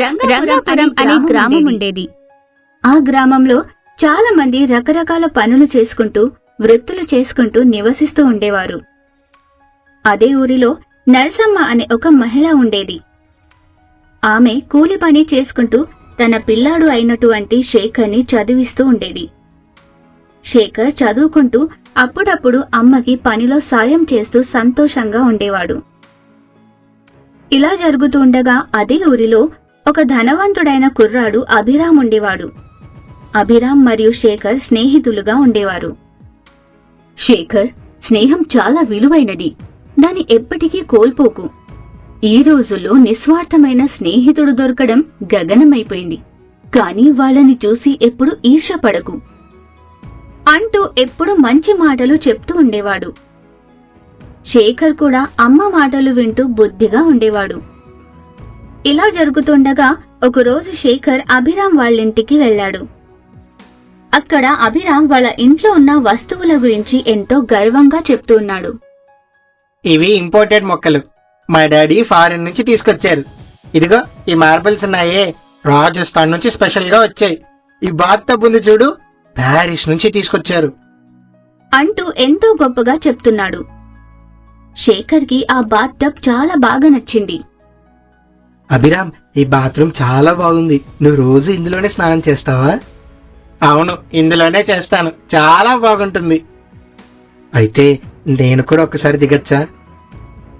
రంగాపురం అనే గ్రామం ఉండేది. ఆ గ్రామంలో చాలా మంది రకరకాల పనులు చేసుకుంటూ వృత్తులు చేసుకుంటూ నివసిస్తూ ఉండేవారు. అదే ఊరిలో నరసమ్మ అనే ఒక మహిళ ఉండేది. ఆమె కూలి పని చేసుకుంటూ తన పిల్లాడు అయినటువంటి శేఖర్ని చదివిస్తూ ఉండేది. శేఖర్ చదువుకుంటూ అప్పుడప్పుడు అమ్మకి పనిలో సాయం చేస్తూ సంతోషంగా ఉండేవాడు. ఇలా జరుగుతూ ఉండగా అదే ఊరిలో ఒక ధనవంతుడైన కుర్రాడు అభిరామ్ ఉండేవాడు. అభిరామ్ మరియు శేఖర్ స్నేహితులుగా ఉండేవారు. శేఖర్ స్నేహం చాలా విలువైనది. దాన్ని ఎప్పటికీ కోల్పోకు. ఈ రోజుల్లో నిస్వార్థమైన స్నేహితుడు దొరకడం గగనమైపోయింది. కానీ వాళ్ళని చూసి ఎప్పుడు ఈర్షపడకు అంటూ ఎప్పుడు మంచి మాటలు చెప్తూ ఉండేవాడు. శేఖర్ కూడా అమ్మ మాటలు వింటూ బుద్ధిగా ఉండేవాడు. ఇలా జరుగుతుండగా ఒకరోజు శేఖర్ అభిరామ్ వాళ్ళింటికి వెళ్ళాడు. అక్కడ అభిరామ్ వాళ్ళ ఇంట్లో ఉన్న వస్తువుల గురించి ఎంతో గర్వంగా చెప్తూ ఉన్నాడు. ఇవి ఇంపోర్టెడ్ మొక్కలు. మా డాడీ ఫారెన్ నుంచి తీసుకొచ్చారు. ఇదిగో ఈ మార్బల్స్ ఉన్నాయే. రాజస్థాన్ నుంచి స్పెషల్గా వచ్చాయి. ఈ బాత్ టబ్ ఉంది చూడు ప్యారిస్ నుంచి తీసుకొచ్చారు. అంటూ ఎంతో గొప్పగా చెప్తున్నాడు. శేఖర్కి ఆ బాత్ టబ్ చాలా బాగా నచ్చింది. అభిరామ్ ఈ బాత్రూమ్ చాలా బాగుంది. నువ్వు రోజు ఇందులోనే స్నానం చేస్తావా? అవును ఇందులోనే చేస్తాను. చాలా బాగుంటుంది. అయితే నేను కూడా ఒకసారి దిగచ్చా?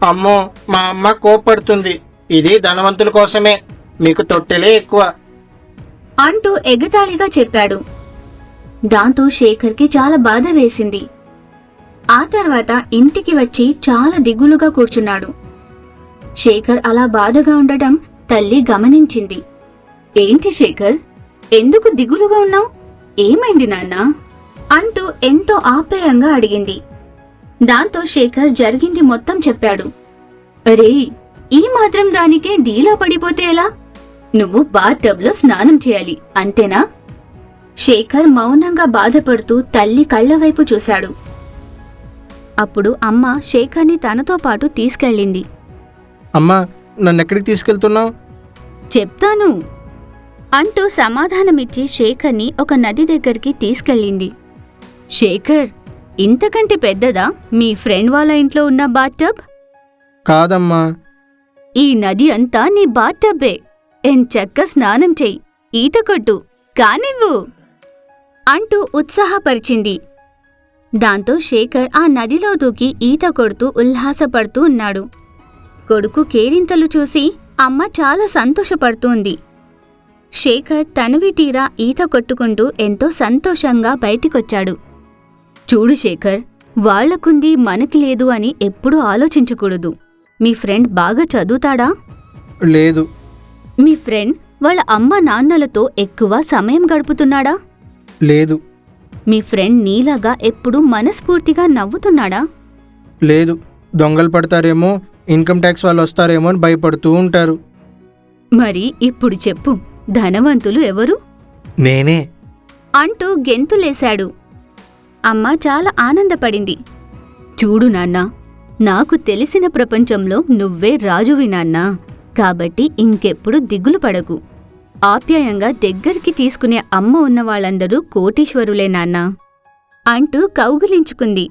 అమ్మో మా అమ్మ కోపడుతుంది ఇది ధనవంతుల కోసమే. మీకు తొట్టెలే ఎక్కువ. అంటూ ఎగతాళిగా చెప్పాడు. దాంతో శేఖర్కి చాలా బాధ వేసింది. ఆ తర్వాత ఇంటికి వచ్చి చాలా దిగులుగా కూర్చున్నాడు. శేఖర్ అలా బాధగా ఉండటం తల్లి గమనించింది. ఏంటి శేఖర్? ఎందుకు దిగులుగా ఉన్నావు? ఏమైంది నాన్నా? అంటూ ఎంతో ఆప్యాయంగా అడిగింది. దాంతో శేఖర్ జరిగింది మొత్తం చెప్పాడు. అరే ఈ మాత్రం దానికే డీలా పడిపోతే ఎలా? నువ్వు బాత్టబ్లో స్నానం చేయాలి అంతేనా? శేఖర్ మౌనంగా బాధపడుతూ తల్లి కళ్ళవైపు చూశాడు. అప్పుడు అమ్మ శేఖర్ని తనతో పాటు తీసుకెళ్ళింది. అమ్మా నన్ను ఎక్కడికి తీసుకెళ్తున్నావు? చెప్తాను. అంటూ సమాధానమిచ్చి శేఖర్ని ఒక నది దగ్గరికి తీసుకెళ్ళింది. శేఖర్ ఇంతకంటే పెద్దదా మీ ఫ్రెండ్ వాళ్ళ ఇంట్లో ఉన్న బాత్టబ్? కాదమ్మా. ఈ నది అంతా నీ బాత్తబ్బే ఎంచక్క స్నానం చెయ్యి. ఈత కొట్టు. కానివ్వు. అంటూ ఉత్సాహపరిచింది. దాంతో శేఖర్ ఆ నదిలో దూకి ఈత కొడుతూ ఉల్లాసపడుతూ ఉన్నాడు. కొడుకు కేరింతలు చూసి అమ్మ చాలా సంతోషపడుతోంది. శేఖర్ తనివి తీరా ఈత కొట్టుకుంటూ ఎంతో సంతోషంగా బయటికొచ్చాడు. చూడు శేఖర్ వాళ్ళకుంది మనకి లేదు అని ఎప్పుడూ ఆలోచించకూడదు. మీ ఫ్రెండ్ బాగా చదువుతాడా? లేదు. మీ ఫ్రెండ్ వాళ్ళ అమ్మ నాన్నలతో ఎక్కువ సమయం గడుపుతున్నాడా? లేదు. మీ ఫ్రెండ్ నీలాగా ఎప్పుడూ మనస్ఫూర్తిగా నవ్వుతున్నాడా? లేదు. దొంగలు పడతారేమో ఇన్కమ్ ట్యాక్స్ వాళ్ళు వస్తారేమో అని భయపడుతూ ఉంటారు. మరి ఇప్పుడు చెప్పు ధనవంతులు ఎవరు? నేనే. అంటూ గెంతులేశాడు. అమ్మ చాలా ఆనందపడింది. చూడు నాన్నా నాకు తెలిసిన ప్రపంచంలో నువ్వే రాజువి నాన్నా. కాబట్టి ఇంకెప్పుడు దిగులు పడకు. ఆప్యాయంగా దగ్గరికి తీసుకునే అమ్మ ఉన్న వాళ్ళందరూ కోటీశ్వరులే నాన్నా. అంటూ కౌగిలించుకుంది.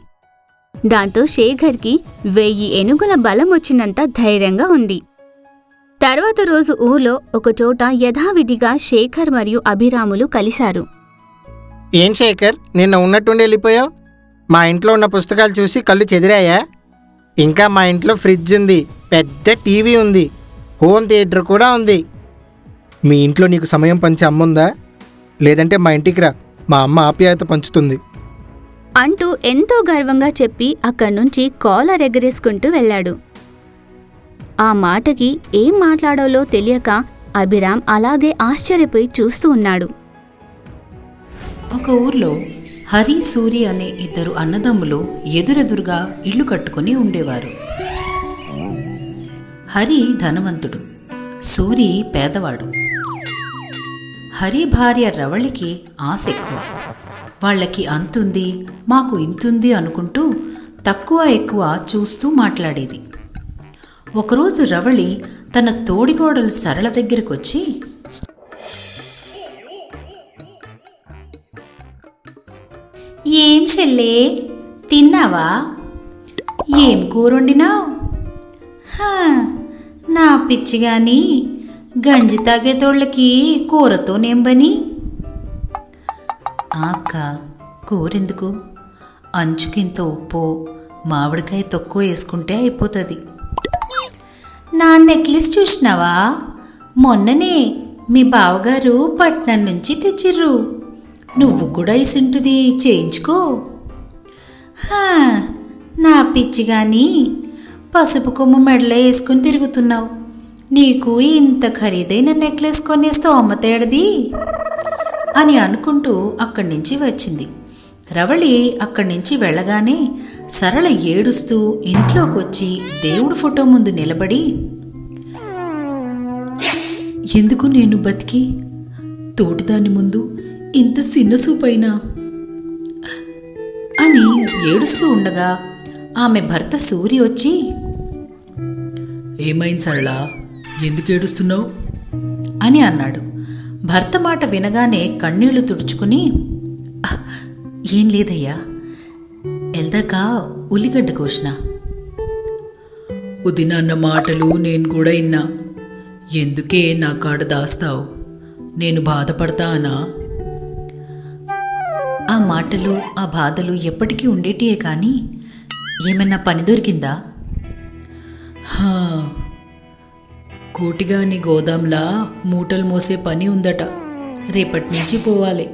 దాంతో శేఖర్కి వెయ్యి ఏనుగుల బలం వచ్చినంత ధైర్యంగా ఉంది. తర్వాత రోజు ఊర్లో ఒకచోట యథావిధిగా శేఖర్ మరియు అభిరాములు కలిశారు. ఏం శేఖర్ నిన్న ఉన్నట్టుండి వెళ్ళిపోయావు? మా ఇంట్లో ఉన్న పుస్తకాలు చూసి కళ్ళు చెదిరాయా? ఇంకా మా ఇంట్లో ఫ్రిడ్జ్ ఉంది పెద్ద టీవీ ఉంది హోమ్ థియేటర్ కూడా ఉంది. మీ ఇంట్లో నీకు సమయం పంచే అమ్మ ఉందా లేదంటే మా ఇంటికి రా మా అమ్మ ఆప్యాయత పంచుతుంది. అంటూ ఎంతో గర్వంగా చెప్పి అక్కడి నుంచి కాలర్ ఎగరేసుకుంటూ వెళ్ళాడు. ఆ మాటకి ఏం మాట్లాడాలో తెలియక అభిరామ్ అలాగే ఆశ్చర్యపోయి చూస్తూ ఉన్నాడు. ఒక ఊర్లో హరి సూరి అనే ఇద్దరు అన్నదమ్ములు ఎదురెదురుగా ఇల్లు కట్టుకుని ఉండేవారు. హరి ధనవంతుడు సూరి పేదవాడు. హరి భార్య రవళికి ఆశ ఎక్కువ. వాళ్ళకి అంతుంది మాకు ఇంతుంది అనుకుంటూ తక్కువ ఎక్కువ చూస్తూ మాట్లాడేది. ఒకరోజు రవళి తన తోడిగోడలు సరళ దగ్గరకొచ్చి ఏం చెల్లే తిన్నావా? ఏం కూరొండినావు హా, నా పిచ్చి గాని గంజి తాగేతోళ్ళకి కూరతో నెంబని అక్క కూరెందుకు? అంచుకింత ఉప్పు మామిడికాయ తక్కువ వేసుకుంటే అయిపోతుంది. నా నెక్లెస్ చూసినావా? మొన్ననే మీ బావగారు పట్నం నుంచి తెచ్చిర్రు. నువ్వు కూడా ఇసుంటిది చేయించుకో. హా, నా పిచ్చి కానీ పసుపు కొమ్మ మెడలో వేసుకుని తిరుగుతున్నావు. నీకు ఇంత ఖరీదైన నెక్లెస్ కొనేస్తే అమ్మతేడది అని అనుకుంటూ అక్కడి నుంచి వచ్చింది. రవళి అక్కడి నుంచి వెళ్ళగానే సరళ ఏడుస్తూ ఇంట్లోకొచ్చి దేవుడి ఫోటో ముందు నిలబడి ఎందుకు నేను బతికి? తోటిదాని ముందు ఇంత చిన్న సూపైనా? అని ఏడుస్తూ ఉండగా ఆమె భర్త సూరి వచ్చి ఏమైంది సరళ? ఎందుకు ఏడుస్తున్నావు? అని అన్నాడు. భర్త మాట వినగానే కన్నీళ్ళు తుడుచుకుని "అహ్, ఏం లేదయ్యా. ఎల్దాక ఉల్లిగడ్డ కోసిన. వదిన అన్న మాటలు నేను కూడా విన్నా ఎందుకే నా కాడ దాస్తావు? నేను బాధపడతానా? ఆ మాటలు ఆ బాధలు ఎప్పటికీ ఉండేటియే కానీ ఏమన్నా పని దొరికిందా? హా కోటిగాని గోదాంలా మూటలు మోసే పని ఉందట. రేపటి నుంచి పోవాలి.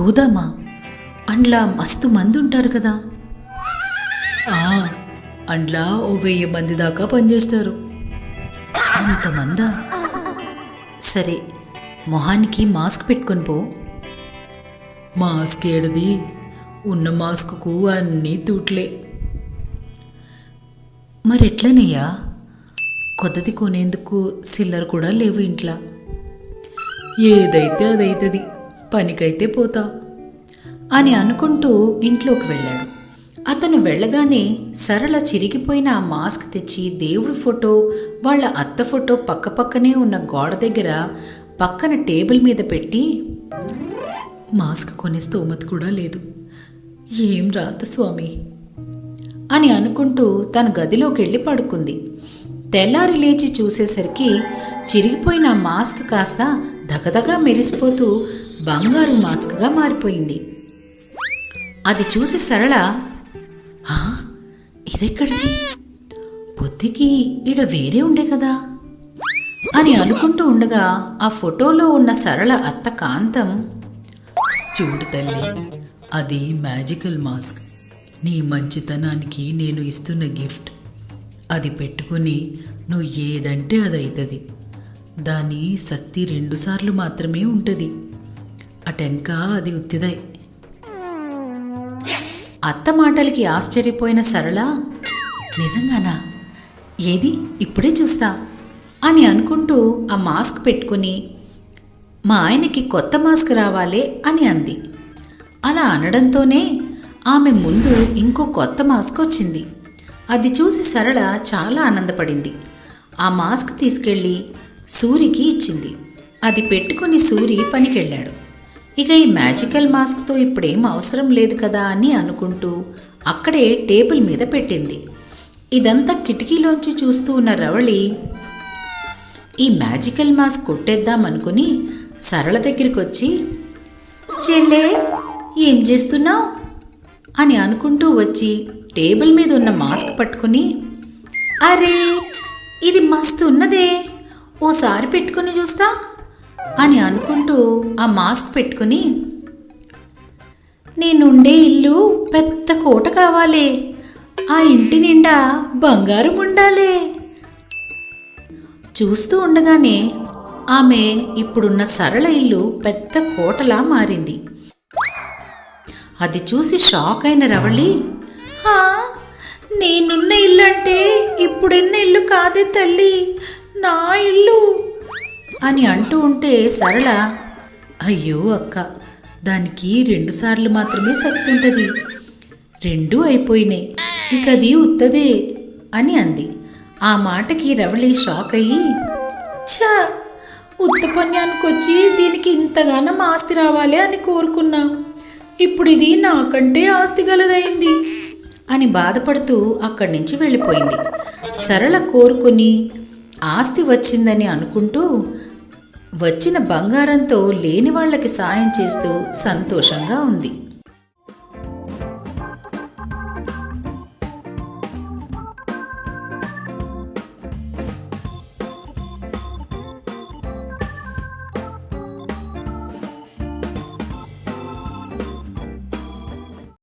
గోదామా? అండ్లా మస్తు మంది ఉంటారు కదా. ఆ అండ్లా ఓ వెయ్యి మంది దాకా పనిచేస్తారు. అంతమందా సరే మొహానికి మాస్క్ పెట్టుకొని పో. మాస్క్ ఏడది? ఉన్న మాస్కుకు అన్నీ తూట్లే. మరెట్లనయ్యా? కొత్తది కొనేందుకు సిల్లర్ కూడా లేవు ఇంట్లో. ఏదైతే అదైతుంది పనికైతే పోతా అని అనుకుంటూ ఇంట్లోకి వెళ్ళాడు. అతను వెళ్ళగానే సరళ చిరిగిపోయిన ఆ మాస్క్ తెచ్చి దేవుడి ఫోటో వాళ్ళ అత్త ఫోటో పక్కపక్కనే ఉన్న గోడ దగ్గర పక్కన టేబుల్ మీద పెట్టి మాస్క్ కొనే స్తోమత కూడా లేదు. ఏం రాత స్వామి? అని అనుకుంటూ తన గదిలోకి వెళ్ళి పడుకుంది. తెల్లారి లేచి చూసేసరికి చిరిగిపోయిన మాస్క్ కాస్త దగదగా మెరిసిపోతూ బంగారు మాస్క్గా మారిపోయింది. అది చూసి సరళ "ఆ, ఇదెక్కడిది? బుద్ధికి ఈడ వేరే ఉండే కదా? అని అనుకుంటూ ఉండగా ఆ ఫోటోలో ఉన్న సరళ అత్త కాంతం చూడు తల్లి అది మ్యాజికల్ మాస్క్. నీ మంచితనానికి నేను ఇస్తున్న గిఫ్ట్. అది పెట్టుకుని నువ్వు ఏదంటే అది అవుతుంది దాని శక్తి రెండుసార్లు మాత్రమే ఉంటుంది. అటెంకా అది ఉత్తిదై. అత్త మాటలకి ఆశ్చర్యపోయిన సరళ నిజంగానా? ఏది? ఇప్పుడే చూస్తా అని అనుకుంటూ ఆ మాస్క్ పెట్టుకుని మా ఆయనకి కొత్త మాస్క్ రావాలే అని అంది. అలా అనడంతోనే ఆమె ముందు ఇంకో కొత్త మాస్క్ వచ్చింది. అది చూసి సరళ చాలా ఆనందపడింది. ఆ మాస్క్ తీసుకెళ్ళి సూరికి ఇచ్చింది. అది పెట్టుకుని సూరి పనికెళ్ళాడు. ఇక ఈ మ్యాజికల్ మాస్క్తో ఇప్పుడేం అవసరం లేదు కదా అని అనుకుంటూ అక్కడే టేబుల్ మీద పెట్టింది. ఇదంతా కిటికీలోంచి చూస్తూ ఉన్న రవళి ఈ మ్యాజికల్ మాస్క్ కొట్టేద్దాం అనుకుని సరళ దగ్గరికి వచ్చి చెల్లే ఏం చేస్తున్నావు? అని అనుకుంటూ వచ్చి టేబుల్ మీద ఉన్న మాస్క్ పట్టుకుని అరే ఇది మస్తు ఉన్నదే ఓసారి పెట్టుకుని చూస్తా అని అనుకుంటూ ఆ మాస్క్ పెట్టుకుని నేనుండే ఇల్లు పెద్ద కోట కావాలి ఆ ఇంటి నిండా బంగారం ఉండాలి చూస్తూ ఉండగానే ఆమె ఇప్పుడున్న సరళ ఇల్లు పెద్ద కోటలా మారింది. అది చూసి షాక్ అయిన రవళి నేనున్న ఇల్లు అంటే ఇప్పుడున్న ఇల్లు కాదే తల్లి? నా ఇల్లు? అని అంటూ ఉంటే సరళ అయ్యో అక్క దానికి రెండుసార్లు మాత్రమే శక్తి ఉంటుంది రెండూ అయిపోయినాయి. ఇక అది ఉత్తదే అని అంది. ఆ మాటకి రవళి షాక్ అయ్యి ఛ! ఉత్తపన్యానికి వచ్చి దీనికి ఇంతగానం ఆస్తి రావాలి అని కోరుకున్నా. ఇప్పుడు ఇది నాకంటే ఆస్తి గలదైంది. అని బాధపడుతూ అక్కడి నుంచి వెళ్ళిపోయింది. సరళ కోరుకుని ఆస్తి వచ్చిందని అనుకుంటూ వచ్చిన బంగారంతో లేని వాళ్ళకి సాయం చేస్తూ సంతోషంగా ఉంది.